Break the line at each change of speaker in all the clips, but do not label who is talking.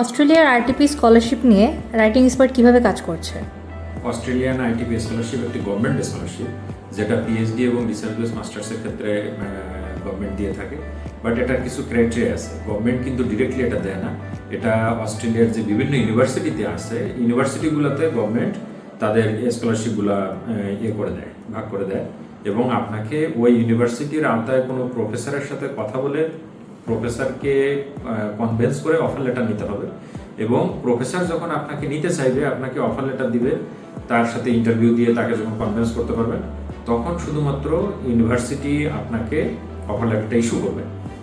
অস্ট্রেলিয়ার RTP scholarship নিয়ে writing expert কীভাবে কাজ করছে?
অস্ট্রেলিয়ান আইটিপি স্কলারশিপ একটি গভর্নমেন্ট স্কলারশিপ যেটা পিএইচডি এবং রিসার্চ মাস্টার্সের ক্ষেত্রে গভর্নমেন্ট দিয়ে থাকে। বাট এটার কিছু ক্রাইটেরিয়া আছে। গভর্নমেন্ট কিন্তু ডিরেক্টলি এটা দেয় না। এটা অস্ট্রেলিয়ার যে বিভিন্ন ইউনিভার্সিটিতে আছে ইউনিভার্সিটিগুলোতে গভর্নমেন্ট তাদের স্কলারশিপগুলো ইয়ে করে দেয়, ভাগ করে দেয়। এবং আপনাকে ওই ইউনিভার্সিটির আওতায় কোনো প্রফেসরের সাথে কথা বলে প্রফেসরকে কনভেন্স করে অফার লেটার নিতে হবে এবং প্রফেসর যখন আপনাকে নিতে চাইবে, আপনাকে অফার লেটার দিবে, তার সাথে ইন্টারভিউ দিয়ে তাকে যখন কনভিন্স করতে পারবেন, তখন শুধুমাত্র ইউনিভার্সিটি আপনাকে অফার লেটারটা ইস্যু করবে।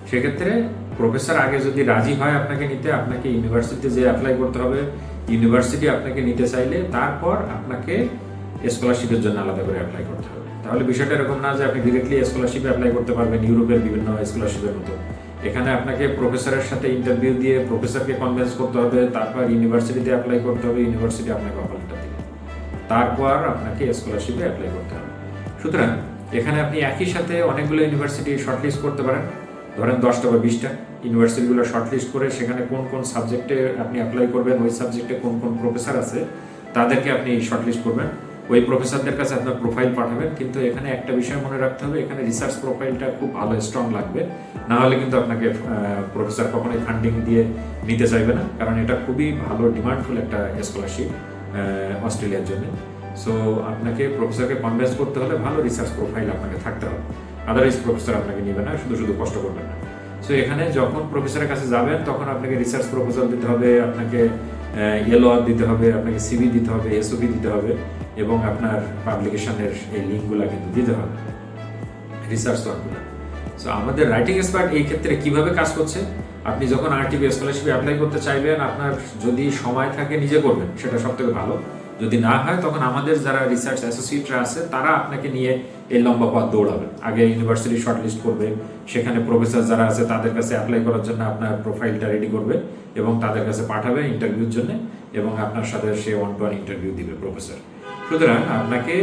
সেক্ষেত্রে প্রফেসর আগে যদি রাজি হয় আপনাকে নিতে, আপনাকে ইউনিভার্সিটিতে যে অ্যাপ্লাই করতে হবে ইউনিভার্সিটি আপনাকে নিতে চাইলে তারপর আপনাকে স্কলারশিপের জন্য আলাদা করে অ্যাপ্লাই করতে হবে। তাহলে বিষয়টা এরকম না যে আপনি ডিরেক্টলি স্কলারশিপে অ্যাপ্লাই করতে পারবেন, ইউরোপের বিভিন্ন স্কলারশিপের মতো। এখানে আপনাকে প্রফেসরের সাথে ইন্টারভিউ দিয়ে প্রফেসরকে কনভিন্স করতে হবে, তারপর ইউনিভার্সিটিতে অ্যাপ্লাই করতে হবে ইউনিভার্সিটি আপনাকে অফার লেটার দিবে। তারপর আপনাকে স্কলারশিপে অ্যাপ্লাই করতে হবে। সুতরাং এখানে আপনি একই সাথে অনেকগুলো ইউনিভার্সিটি শর্টলিস্ট করতে পারেন। ধরেন দশটা বা বিশটা। ইউনিভার্সিটিগুলো শর্টলিস্ট করে সেখানে কোন কোন সাবজেক্টে আপনি অ্যাপ্লাই করবেন, ওই সাবজেক্টে কোন কোন প্রফেসর আছে, তাদেরকে আপনি শর্টলিস্ট করবেন। ওই প্রফেসরদের কাছে আপনার প্রোফাইল পাঠাবেন, কিন্তু এখানে একটা বিষয় মনে রাখতে হবে, এখানে রিসার্চ প্রোফাইলটা খুব ভালো স্ট্রং লাগবে। না হলে কিন্তু আপনাকে প্রফেসর কখনোই ফান্ডিং দিয়ে নিতে চাইবে না, কারণ এটা খুবই ভালো ডিমান্ডফুল একটা স্কলারশিপ অস্ট্রেলিয়ার জন্য। সো আপনাকে প্রফেসরকে কনভিন্স করতে হলে ভালো রিসার্চ প্রোফাইল আপনাকে থাকতে হবে। আদারওয়াইজ প্রফেসর আপনাকে নেবে না, শুধু শুধু কষ্ট করবেন না। সো এখানে যখন প্রফেসরের কাছে যাবেন, তখন আপনাকে রিসার্চ প্রপোজাল দিতে হবে, আপনাকে এলওয়ার দিতে হবে, আপনাকে সিভি দিতে হবে এসওপি দিতে হবে। এবং আপনার পাবলিকেশনের এই লিঙ্কগুলো কিন্তু দিতে হবে। রিসার্চ ওয়ার্কগুলো সো আমাদের রাইটিং এক্সপার্ট এই ক্ষেত্রে কীভাবে কাজ করছে? আপনি যখন আরটিপি স্কলারশিপে অ্যাপ্লাই করতে চাইবেন, আপনার যদি সময় থাকে, নিজে করবেন। সেটা সব থেকে ভালো। যদি না হয়, তখন আমাদের যারা রিসার্চ অ্যাসোসিয়েটরা আছে, তারা আপনাকে নিয়ে এই লম্বা পথ দৌড়াবে। আগে ইউনিভার্সিটি শর্টলিস্ট করবে। সেখানে প্রফেসর যারা আছে, তাদের কাছে অ্যাপ্লাই করার জন্য আপনার প্রোফাইলটা রেডি করবে এবং তাদের কাছে পাঠাবে ইন্টারভিউর জন্য এবং আপনার সাথে সে ওয়ান টু ওয়ান ইন্টারভিউ দিবে প্রফেসর সুতরাং আপনাকে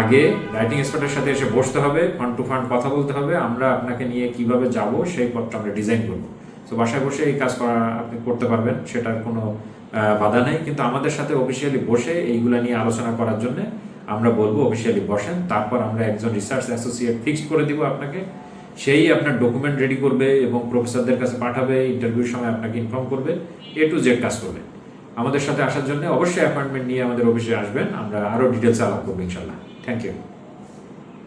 আগে রাইটিং এক্সপার্টের সাথে এসে বসতে হবে ফান্ড টু ফান্ড কথা বলতে হবে, আমরা আপনাকে নিয়ে কীভাবে যাব সেই পথটা আমরা ডিজাইন করব। তো বাসায় বসে এই কাজ করা আপনি করতে পারবেন, সেটার কোনো বাধা নেই। কিন্তু আমাদের সাথে অফিসিয়ালি বসে এইগুলা নিয়ে আলোচনা করার জন্য আমরা বলব অফিসিয়ালি বসেন, তারপর আমরা একজন রিসার্চ অ্যাসোসিয়েট ফিক্সড করে দিব আপনাকে। সেই আপনার ডকুমেন্ট রেডি করবে এবং প্রফেসরদের কাছে পাঠাবে ইন্টারভিউর সময় আপনাকে ইনফর্ম করবে এ টু জেড কাজ করবে। আমাদের সাথে আসার জন্য অবশ্যই অ্যাপয়েন্টমেন্ট নিয়ে আমাদের অফিসে আসবেন। আমরা আরও ডিটেলস আলাপ করব ইনশাল্লাহ থ্যাংক ইউ